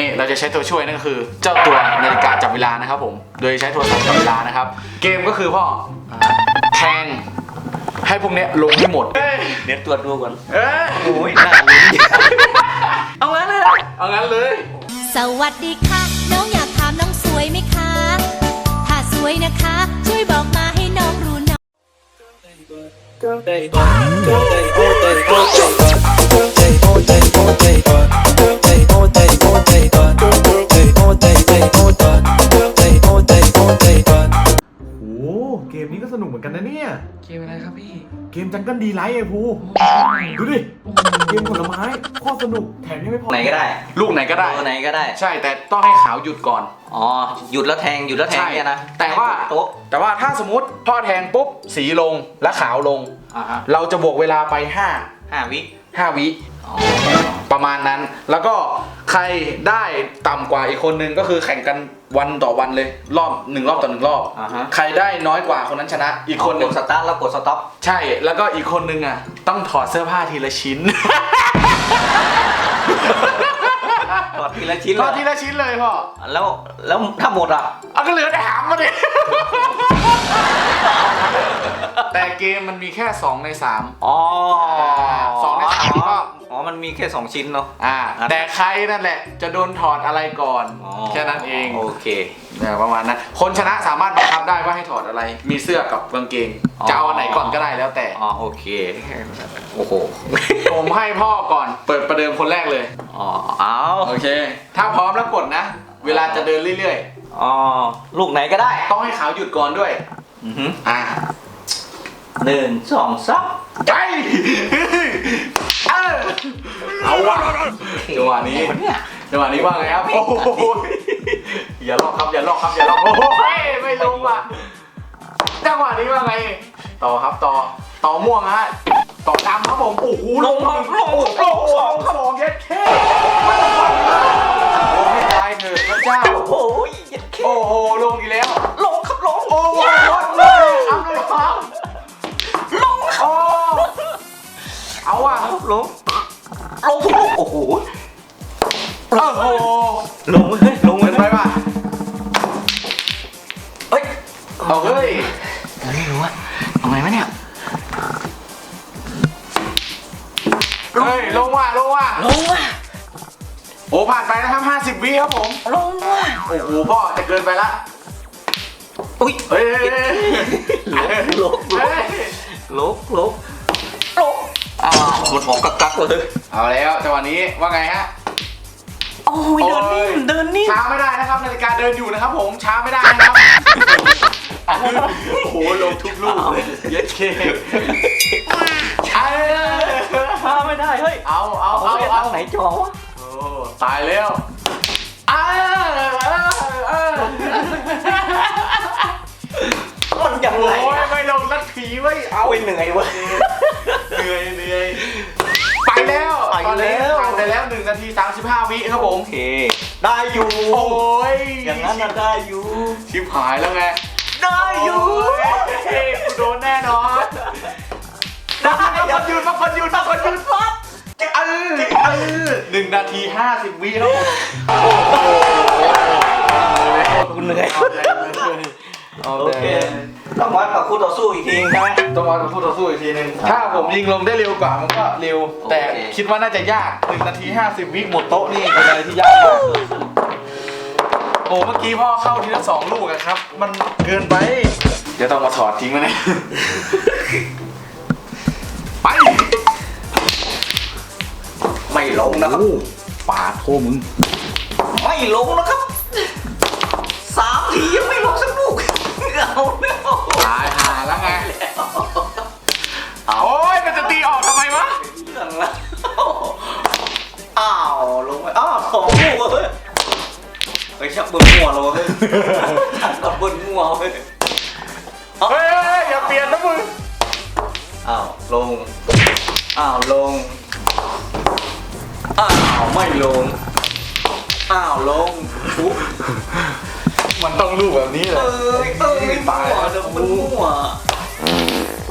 นี่เราจะใช้ตัวช่วยนั่นก็คือ เจ้าตัวนาฬิกาจับเวลานะครับผม โดยใช้โทรศัพท์จับเวลานะครับ เกมก็คือพ่อแทงให้พวกเนี้ยลงให้หมดเอ้ยเดี๋ยวตรวจดูก่อนเอ้ยโอ้ยน่าลุ้นเอางั้นเลยเหรอเอางั้นเลย สวัสดีค่ะ น้องอยากถามน้องสวยไหมคะ ถ้าสวยนะคะ ช่วยบอกมาให้น้องรู้หน่อยโอ้ โหเกมนี้ก็สนุกเหมือนกันนะเนี่ย เกมอะไรครับพี่เกมจังกันดีไลท์ไอ้ภูดูดิ เกมผลไม้โคตรสนุกแถมยังไม่พอไหนก็ได้ลูกไหนก็ได้ ตัวไหนก็ได้ ใช่แต่ต้องให้ขาวหยุดก่อน อ๋อหยุดแล้วแทงหยุดแล้วแทงใช่เนี่ยนะแต่ว่าโต๊ะแต่ว่าถ้าสมมติพ่อแทงปุ๊บสีลงและขาวลง อ่าฮะเราจะบวกเวลาไป 5 ห้าวิ5วิ อ๋อ ประมาณนั้น แล้วก็ใครได้ต่ำกว่าอีกคนนึงก็คือแข่งกันวันต่อวันเลย รอบหนึ่งรอบต่อหนึ่งรอบ อ่าฮะ ใครได้น้อยกว่าคนนั้นชนะ อีกคนนึกงดสตาร์ทแล้วกดสต็อปใช่ แล้วก็อีกคนนึงอะต้องถอดเสื้อผ้าทีละชิ้นถอดทีละชิ้นถเลอดยทีละชิ้นเลยพ่อแล้วแล้วถ้าหมดอะ เอาก็เหลือแต่หามมาดิ แต่เกมมันมีแค่ 2 ใน3 อ๋อสองในสามก็อ๋อ มันมีแค่สองชิ้นเนาะ อ่าแต่ใครนั่นแหละ จะโดนถอดอะไรก่อนอ๋อแค่นั้นเองโอเค เนี่ยประมาณนั้นคนชนะสามารถบังคับได้ว่าให้ถอดอะไร มีเสื้อกับกางเกงอ๋อ จะเอาอันไหนก่อนก็ได้แล้วแต่ อ๋อโอเค โอ้โห ผมให้พ่อก่อนเปิดประเดิมคนแรกเลย อ๋อ เอาโอเค ถ้าพร้อมแล้วกดนะ เวลาจะเดินเรื่อยอ๋อ ลูกไหนก็ได้ๆ ต้องให้ขาวหยุดก่อนด้วย อือหืออ่าหนึ่งสองสาม ไป เออเอาว่ะจังหวะนี้เนี่ยจังหวะนี้ว่าไงครับโอ้โหอย่าลอกครับอย่าลอกครับอย่าลอกโอ้โหไม่ลงว่ะจังหวะนี้ว่าไง ต่อครับต่อต่อม่วงฮะต่อดำครับผมโอ้โหลงครับลงลงสองครับผมเย็ดเข้ไม่ต้องฟังมากโอ้ไม่ตายเถอะพระเจ้าโอ้โหเย็ดเคโอ้โหลงอีกแล้วลงครับลงโอ้โหลงเลยทำเลยครับ เอาว่ะลงลงทุกลูกโอ้โหโอ้โหลงเฮ้ยลงเหมือนไปป่ะเฮ้ยเอาเฮ้ยไม่รู้ว่าทำไมวะเนี่ยเฮ้ยลงว่ะลงว่ะลงว่ะโอ้ผ่านไปนะครับ 50 วิครับผมลงว่ะโอ้โหพ่อจะเกินไปละอุ้ยเฮ้ยเฮ้ยเฮ้ยลงลเฮ้งยลงลงลง อ้าวมันออกกักกักเลยเอาแล้วจังหวะนี้ว่าไงฮะ โอ้ยเดินนิ่มเดินนิ่มช้าไม่ได้นะครับนาฬิกาเดินอยู่นะครับ ผมช้าไม่ได้นะครับโอ้โหลงทุกลูกเลยเย็ดเคเออช้าไม่ได้เฮ้ยเอาเอาเอาเอาเอาเอาไหนจอวะโอ้ตายแล้วเออเออเออ มันยังโอ้ไงยไม่ลงสักทีเว้ยเอาเอาไปเหนื่อยเว้ย เหนื่อยเหนื่อยไปแล้วไปตอนนี้แล้ว ผ่านไปแล้ว1นาที35วิครับผมโอเค ได้อยู่ โอ้ยอย่างนั้นน่ะได้อยู่ ชิบหายแล้วไงได้อยู่โอ้ยกูโดนแน่นอนได้มาคนหยุดมาคนหยุดมาคนหยุดฟัดเออเออหนึ่งนาทีห้าสิบวิครับผมคุณเหนื่อย เอาเลยเอา โอเลยเคต้องวัดกับคู่ต่อสู้อีกทีใช่ไหมต้องมาพูดต่อสู้อีกทีหนึงถ้าผมยิงลงได้เร็วกว่ามันก็เร็ว แต่โอเคคิดว่าน่าจะยากหนึ่งนาทีห้าสิบวิหมดโต๊ะนี่เป็นอะไรที่ยากมากโอ้เมื่อกี้พ่อเข้าทีละสองลูกอะครับ มันเกินไป เดี๋ยวต้องมาถอดทิ้งมาเนี่ย ไป ไม่ลงนะครับป่าโทมึง ไม่ลงนะครับ สามทียังไม่ลงสักลูกเอาแล้วตายหาแล้วไงโอ้ยมันจะตีออกทำไมวะ เรื่องแล้วอ้าวลงไปอ้าวสองลูกเว้ยไปชักบนหัวเราเว้ยชักกับบนหัวเว้ยเฮ้ยเฮ้ยอย่าเปลี่ยนนะมึง อ้าวลง อ้าวลง อ้าวไม่ลง อ้าวลงปุ๊บ มันต้องรูปแบบนี้เลเอ้ยยเอ้ยตายหัวจะบนหัว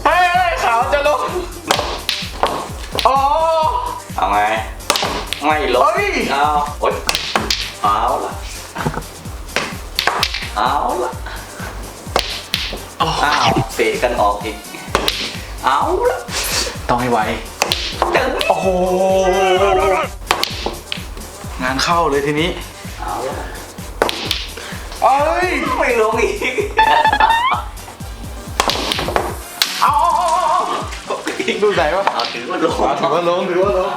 เฮ้ยเฮ้ยขาวจะลงอ๋อเอาไงไม่ลงเฮ้ยอ้าวโอ๊ยเอาละเอาละอ้าวเตะกันออกอีกเอาละต้องให้ไวตึงโอ้โหงานเข้าเลยทีนี้เอาละ เอ้ยไม่ลงอีก เอาเอาเอาเอาดูไหนวะเอาถือว่าลงถือว่าลงถือว่าลง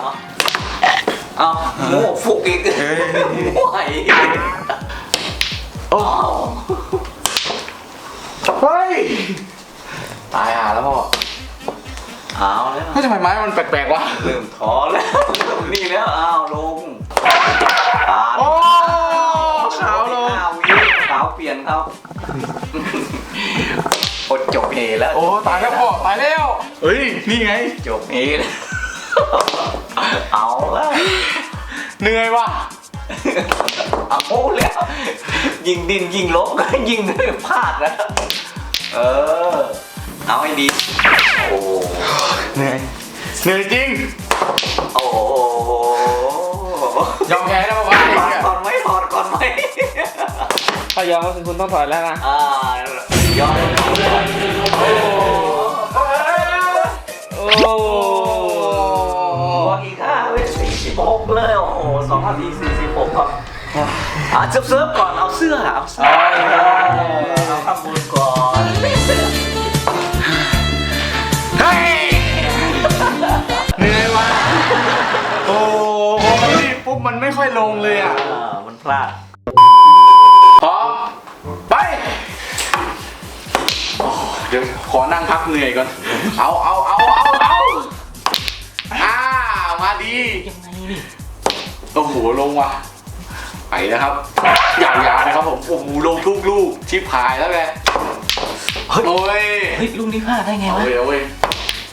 เอาโม่ฟุกอีกไหโอ้เฮ้ยตายห่าแล้วพ่อเอาแล้วเฮ้ยทำไมไม้มันแปลกๆวะเริ่มท้อแล้วเริ่มนี่แล้วอ้าวลง เปลี่ยนครับอดจบเฮแล้วโอ้ตายแล้วพ่อตายแล้วเฮ้ยนี่ไง จบเฮแล้วเอาแล้วเหนื่อยว่ะเอาแล้วยิงดินยิงลบก็ยิงพลาดนะเออ เอาให้ดี โอ้เหนื่อยเหนื่อยจริง โอ้โหยอมแพ้แล้ว ถ้ายอมก็คือคุณต้องถอยแล้วนะอ่ายอมเลยโอ้บวกอีกห้าเว้ยสี่สิบหกเลยโอ้โหสองนาทีสี่สิบหกครับอ่าเซิร์ฟเซิร์ฟก่อนเอาเสื้อเอาเสื้อเอาข้างบนก่อนเฮ้ยเหนื่อยว่ะโอ้พอมันรีบปุ๊บมันไม่ค่อยลงเลยอะอ่ามันพลาด เดี๋ยวขอนั่งพักเหนื่อยก่อน เอาเอาเอาเอาเอาอ่ามาดี ยังไงนี่โอ้โหลงว่ะ ไปนะครับอย่ายานะครับผม โอ้โหลงทุกลูกชิบหายแล้วแกโอ้ย เฮ้ยลูกนี้พลาดได้ไงเอาวะเว้ย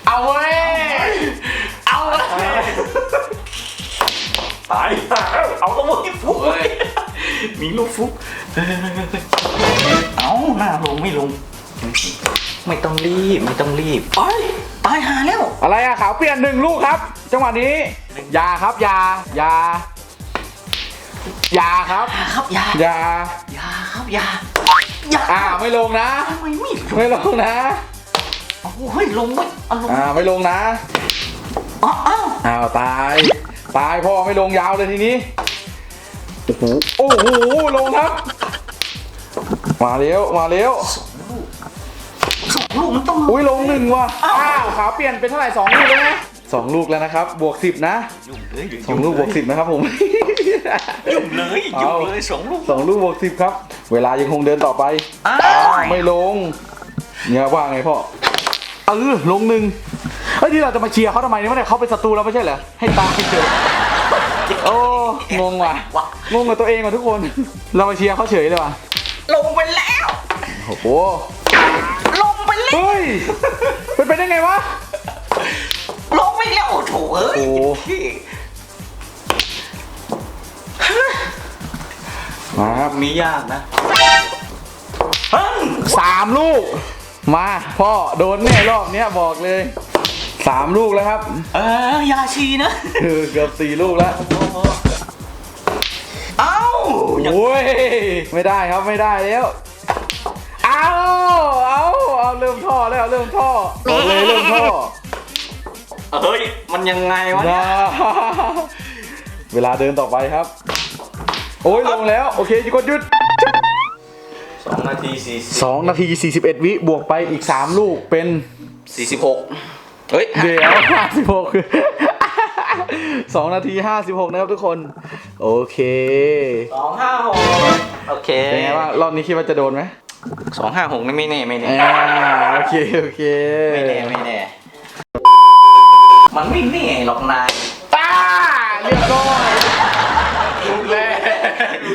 เอาเว้ย เอาเว้ย เอาเว้ยตายแล้วเอาตัวที่ฟุกเว้ยมีลูกฟุกเอาหน้าลงไม่ลง ไม่ต้องรีบไม่ต้องรีบไปตายหาแล้ว อะไรอะขาวเปลี่ยนหนึ่งลูกครับ จังหวะนี้อยาครับอยาอยาอยาครับยาครับยาอยายาครับยายาอ่าไม่ลงนะ ทำไมไม่ลงไม่ลงนะโอ้เฮ้ยลงไว้เอาลงอ่าไม่ลงนะอ้าวอ้าวอ้าวตาย ตายพ่อไม่ลงยาวเลยทีนี้โอ้โหโอ้โหลงครับ มาเร็วมาเร็วสอง ลูกมันต้องลงอุ้ยลงหนึ่งว่ะ อ้าวขาวเปลี่ยนเป็นเท่าไหร่สองลูกแล้วนะสองลูกแล้วนะครับ บวกสิบนะยุ่งเลยสองลูกบวกสิบนะครับผมยุ่งเลยยุ่งเลยสองลูกสองลูกบวกสิบครับ เวลายังคงเดินต่อไป อ้าวไม่ลงเนี่ยว่าไงพ่อเออลงหนึ่งเฮ้ยที่เราจะมาเชียร์เขาทำไมเนี่ยไม่ได้เขาเป็นศัตรูเราไม่ใช่เหรอให้ตายเฉยโอ้งงว่ะวะงงกับตัวเองว่ะทุกคน เรามาเชียร์เขาเฉยเลยว่ะลงไปแล้วโอ้โหลงไปแล้ว เฮ้ยเป็นไปได้ไงวะ ลงไปแล้วโอ้โถเอ้ยโอ้โหมาครับมียากนะเฮ้ยสามลูก มาพ่อโดนแน่รอบเนี้ยบอกเลยสามลูกแล้วครับเออยาชีนะ เออเกือบสี่ลูกแล้วเอ้า โอ้ยไม่ได้ครับไม่ได้แล้วเอาเอา เอาเริ่มท่อแล้วเริ่มท่อบอกเลยเริ่มท่อเฮ้ย มันยังไงวะเนี่ยนะเวลาเดินต่อไปครับ โอ้ยลงแล้ว โอเคกดหยุดสองนาทีสี่สิบ2นาที41วิบวกไปอีก3ลูกเป็นสี่สิบหกเฮ้ย เดี๋ยว56 2นาที56นะครับทุกคน โอเคสองห้าหกโอเคเป็นไงว่างรอบนี้คิดว่าจะโดนไหม สองห้าหกนี่ไม่แน่ไม่แน่ อ่าโอเคโอเคไม่แน่ไม่แน่ มันไม่แน่หรอกนาย ป้าเรียบร้อยลูกแรก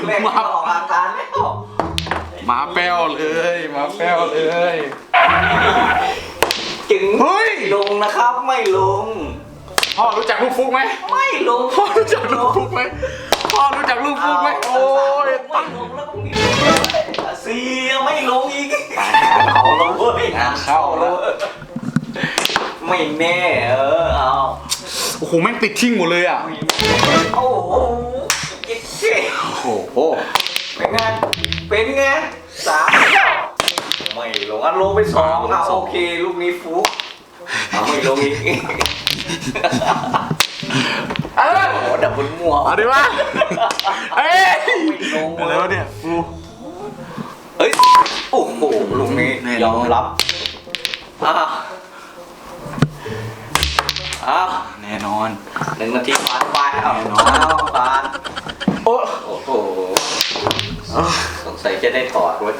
แม่งมาออกอาการแล้วหมาแป้วเลยหมาแป้วเลย จึงเฮ้ย ลงนะครับไม่ลง พ่อรู้จักลูกฟุกไหมไม่ลงพ่อรู้จักลูกฟุกไหมพ่อรู้จักลูกฟุกไหมโอ้ยไม่ลงแล้วก็มีเสียไม่ลงอีกเอาแล้วเว้ยงานเข้าแล้วไม่แน่เออเอาโอ้โหแม่งติดทิ้งหมดเลยอะโอ้โหเจ๊โอ้โหเป็นไงเป็นไงสามไม่ลงอะลงไปสองอะโอเคลูกนี้ฟุก เอาไม่ลงอีกเออโอ้ดับเบิลมัวเอาดิวะเอ้ยไม่ลงอะไรเลวะยเนี่ยกูเอ้ยโอ้โหลูกนี้แน่นอนยอมรับอ้าวอ้าวแน่นอน หนึ่งนาทีผ่านไปอ้าวแน่นอนอ้าวผ่านโอ้โอ้โหสงสัยจะได้ถอดไว้ย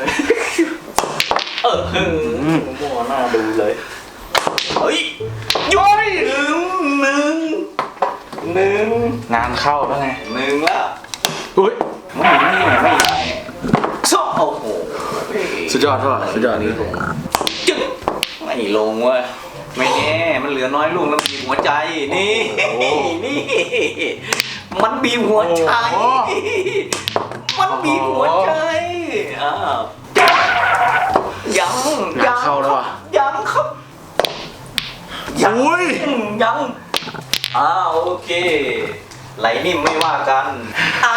เออมั่วหน้าดูเลย เฮ้ยย้อยหนึ่งหนึ่งหนึ่งงานเข้าแล้วไงหนึ่งแล้วอุ้ยไม่แน่ไม่แน่ชอบโอ้โหสุดยอดพ่อสุดยอดนี่ลงจึ๊กไม่ลงเว้ยไม่แน่มันเหลือน้อยลูกแล้วมันบีบหัวใจนี่นี่มันบีบหัวใจ มันบีบหัวใจอ้าวยังงานเข้าแล้วว่ะยังครับ ยังอุ้ยังอ้าวโอเค ไหลนิ่มไม่ว่ากันอ้า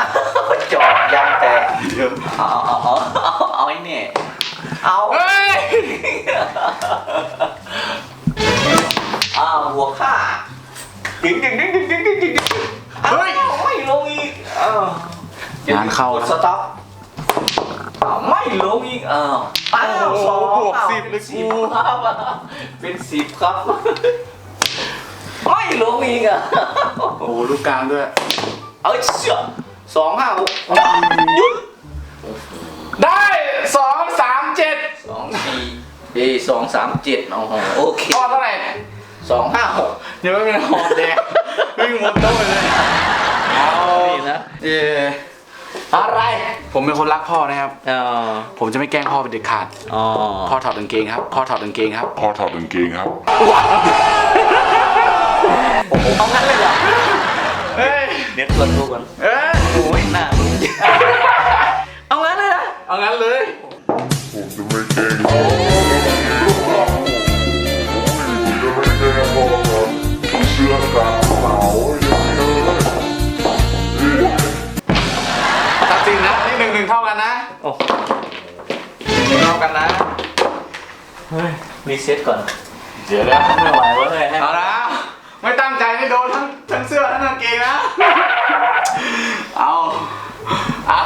วจอดยางแตกเอาเอาเอาเอาเอาไอ้เนี่ยเอาเอ้ยอ้าวหัวข้าดึงดึงดึงดึงดึงดึงงเฮ้ยไม่ลงอีกงานเข้าสต๊อป ไม่ลงอีกอ้าวอ้าวสองบวกสิบเลยกูครับเป็นสิบครับ ไม่ลงอีกอะโอ้โหลูกกลางด้วย เอ้ยเชื่อสองห้าหกหยุดได้สองสามเจ็ดสองสี่เอสองสามเจ็ดโอ้โหโอเคข้อเท่าไหร่สองห้าหกเดี๋ยวไม่เป็นหอมแดงวิ่งหมดโต๊ะเลยเอานี่นะเอ ออะไรผมเป็นคนรักพ่อนะครับ อ๋อผมจะไม่แกล้งพ่อเป็นเด็ดขาด อ๋อพ่อถอดกางเกงครับ พ่อถอดกางเกงครับพอถอดกางเกงครับ เอางั้นเลยเหรอเฮ้ยเดี๋ยวคนดูกันเอ้ยโอ้ยหน้ามึงเอางั้นเลยนะเอางั้นเลย ผมจะไม่แกล้งพ่อผมจะไม่แกล้งพ่อครับผมเสื้อกาวขาว รีเซ็ตก่อน เดี๋ยวนะไม่ไหวแล้วเลยให้เอานะไม่ตั้งใจนี่โดนทั้งทั้งเสื้อทั้งกางเกงนะ เอาเอา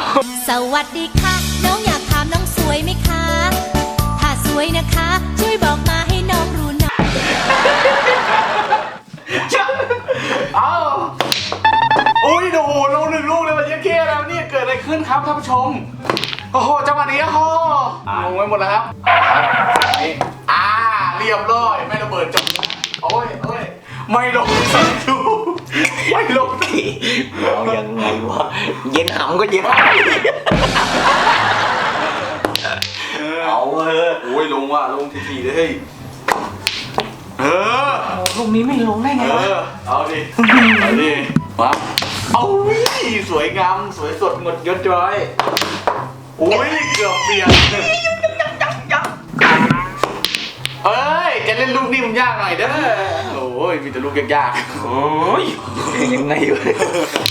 สวัสดีค่ะ น้องอยากถามน้องสวยไหมคะ ถ้าสวยนะคะ ช่วยบอกมาให้น้องรู้หน่อยเอาอุ้ยดูลงหนึ่งลูกเลยมันเยอะแค่แล้วเนี่ยเกิดอะไรขึ้นครับท่านผู้ชม โอ้โหจังหวะนี้โอ้โหงงไปหมดแล้วครับ นี่อ่า เรียบร้อย ไม่ระเบิดจบโอ้ยโอ้ยไม่ลงสักลูไม่ลงสักเอายังไงวะเย็นหำก็เย็นเอาเออโอ้ยลงว่ะลงทีๆเลยเฮ้ออลูกนี้ไม่ลงได้ไงวะอเอาดิเอาดิมาเอาวิสวยงามสวยสดหมดยศจ้อยโอ้ยเกือบเปลี่ยน เอ้ยจะเล่นลูกนี่มันยากหน่อยเด้อโอ้ยมีแต่ลูกยากโอ้ยยังไงวะ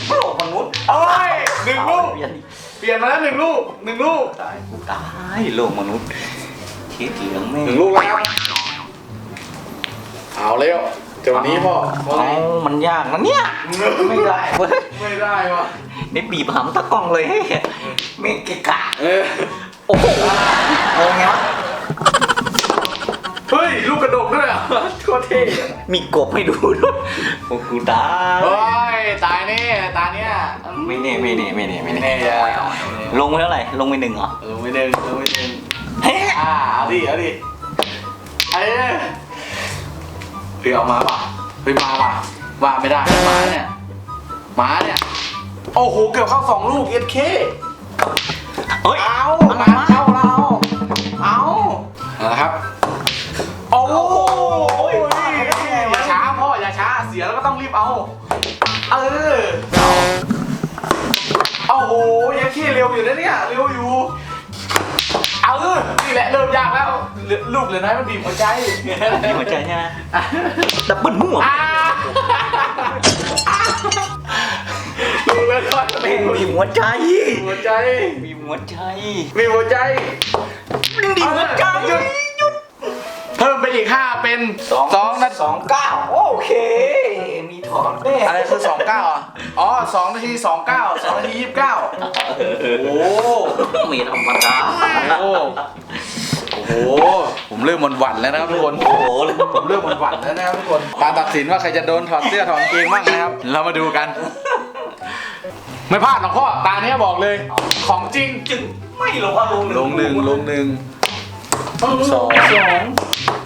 โลกมนุษย์ๆโอ้ยหนึ่งลูกเปลี่ยนเปลี่ยนมาแล้วหนึ่งลูกหนึ่งลูกตายกูตายโลกมนุษย์คิดเหลืองแม่หนึ่งลูกแล้วเอาเร็วเดี๋ยววันนี้พ่อว่าไงเอามันยากนะเนี่ยไม่ได้เว้ยไม่ได้ว่ะนี่บีบหำตะกล้องเลยเฮ้ยไม่เกะกะเออโอ้โหเอาไงวะ เฮ้ยลูกกระดกด้วยอะโคตรเท่อะมีกบให้ดูด้วยโอ้กูตายเฮ้ยตายแน่ตายเนี่ยไม่แน่ไม่แน่ไม่แน่ไม่ไม่แน่แน่อะลงไปเท่าไหร่ลงไปหนึ่งเหรอเออไม่หนึ่งเออไม่หนึ่งเฮ้ยอ่าเอาดิเอาดิเอ้ยเฮ้ยเอามาป่ะเฮ้ยมาป่ะว่าไม่ได้มาเนี่ยมาเนี่ยโอ้โหเกือบเข้าสองลูกเอสเคเฮ้ยเอามันมามาเข้าเรา บเอา เออ เอาโหยังขี้เร็วอยู่นะเนี่ย เร็วอยู่ เอาเออนี่แหละเริ่มยากแล้ว ลูกเหลือน้อยมันบีบหัวใจมีหัวใจใช่ไหมดับเบิลมั่วอ่าลูกเหลือน้อยมันบีบมีหัวใจหัวใจ มีหัวใจบีบหัวใจบีบหัวใจหยุดเพิ่มไปอีกห้าเป็นสองนัดสองก้า อนแน่อะไรคือสองเก้าอะอ๋อสองนาทีสองเก้าสองนาทียี่สิบเก้าโอ้มีธรรมดาโหโอ้โห ผมเริ่มหมันหวั่นแล้วนะครับทุกคนโอ้โหเลยผมเริ่มหมันหวั่นแล้วนะครับทุกคนการตัดสินว่าใครจะโดนถอดเสื้อถอดกางเกงบ้างนะครับ เรามาดูกัน ไม่พลาดหรอกพ่อตาเนี้ยบอกเลย ของจริงจึงไม่ลงว่าลงลงหนึ่งลงหนึ่งสองสอง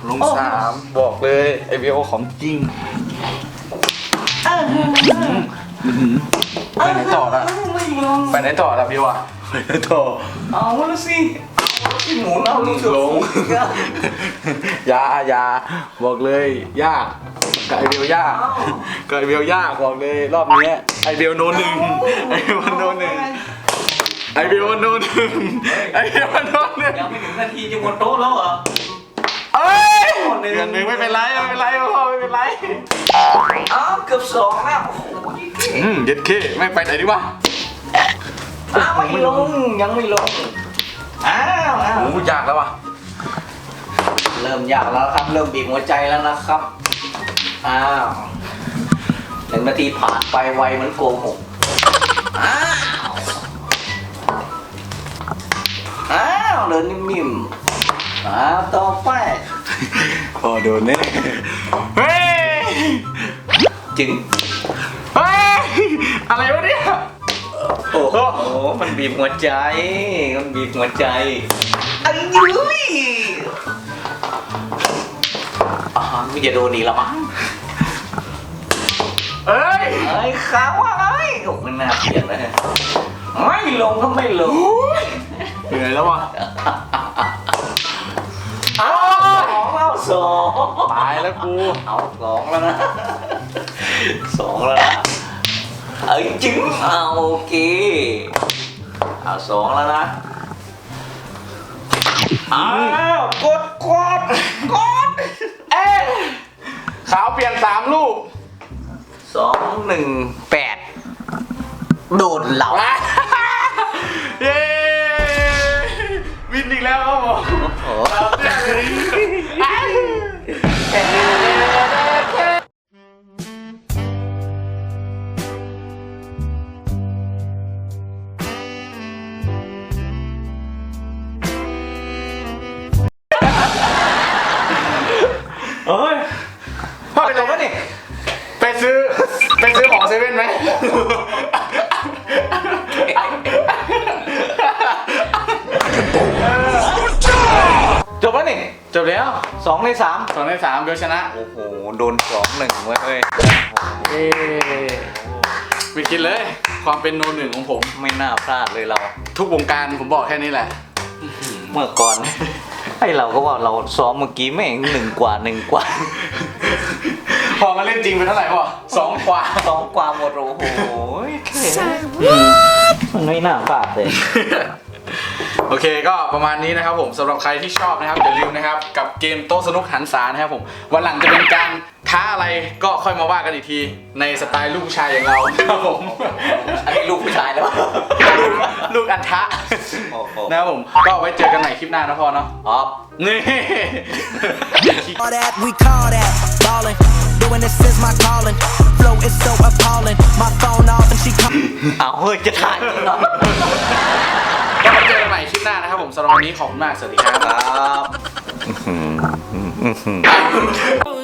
ลงสามบอกเลยไอเบลของจริง ไปไหนต่อละไม่ลงไปไหนต่อละพี่วะไปไหนต่อเอาละสิเอาละสิหมุนเอาลูกลงอยาอยาบอกเลยยากกับไอเบลยากกับไอเบลยากบอกเลยรอบเนี้ยไอเบลโนหนึ่งไอเบลโนหนึ่งไอเบลโนหนึ่งไอเบลโนหนึ่งยังไม่ถึงนาทีจะหมดโต๊ะแล้วเหรอเอ้ยหนึ่งเดือนหนึ่งไม่เป็นไรไม่เป็นไรพ่อไม่เป็นไรอ้าวเกือบสองแล้วโอ้โหอืมเย็ดเคไม่ไปไหนดีวะอ้าวไม่ลงยังไม่ลงอ้าวอ้าวโอ้ยากแล้วว่ะเริ่มยากแล้วครับเริ่มบีบหัวใจแล้วนะครับอ้าวหนึ่งนาทีผ่านไปไวเหมือนโกหกอ้าวอ้าวเดินนิ่มๆอ้าวต่อไป พอโดนแน่เฮ้ยจึงเฮ้ยอะไรวะเนี่ย โอ้โห มันบีบหัวใจ มันบีบหัวใจไอ้ยุ้ยอ่าไม่จะโดนอีกแล้วมั้งเอ้ยไอ้ขาวไอ้โอ้มันน่าเกลียดนะไม่ลงก็ไม่ลงเหนื่อยแล้วว่ะ สองตายแล้วกู เอาสองแล้วนะสองแล้วนะไอ้จึงเอาโอเคเอาสองแล้วนะอ้าวกดกดกดเอ้ยขาวเปลี่ยนสามลูกสองหนึ่งแปดโดนเหล่าเย้วินอีกแล้วครับผมโอ้เอ ชนะ โอ้โห โดนสองหนึ่งเว้ยเอ๊ไม่คิดเลย ความเป็นโนหนึ่งของผม ไม่น่าพลาดเลยเรา ทุกวงการผมบอกแค่นี้แหละ เมื่อก่อน ไอเราก็ว่าเราซ้อมเมื่อกี้แม่งหนึ่งกว่าหนึ่งกว่า พอมาเล่นจริงเป็นเท่าไหร่พ่อสองกว่าสองกว่าหมดโอ้โหมันไม่น่าพลาดเลย โอเคก็ประมาณนี้นะครับผมสำหรับใครที่ชอบนะครับอย่าลืมนะครับกับเกมโต๊ะสนุกหันษานะครับผมวันหลังจะเป็นการท้าอะไรก็ค่อยมาว่ากันอีกทีในสไตล์ลูกผู้ชายอย่างเราครับผมอันนี้ลูกผู้ชายแล้วลูกลูกอันทะโอ้โหนะครับผมก็ไว้เจอกันใหม่คลิปหน้านะพ่อเนาะอ๋อนี่ All that, we call that ballin'. Doing this is my calling. Flow is so appalling. My phone off and she call. เอาเฮ้ยจะถ่ายจริงเหรอ หน้านะครับผมสำหรับวันนี้ขอบคุณมาก สวัสดีครับ ครับ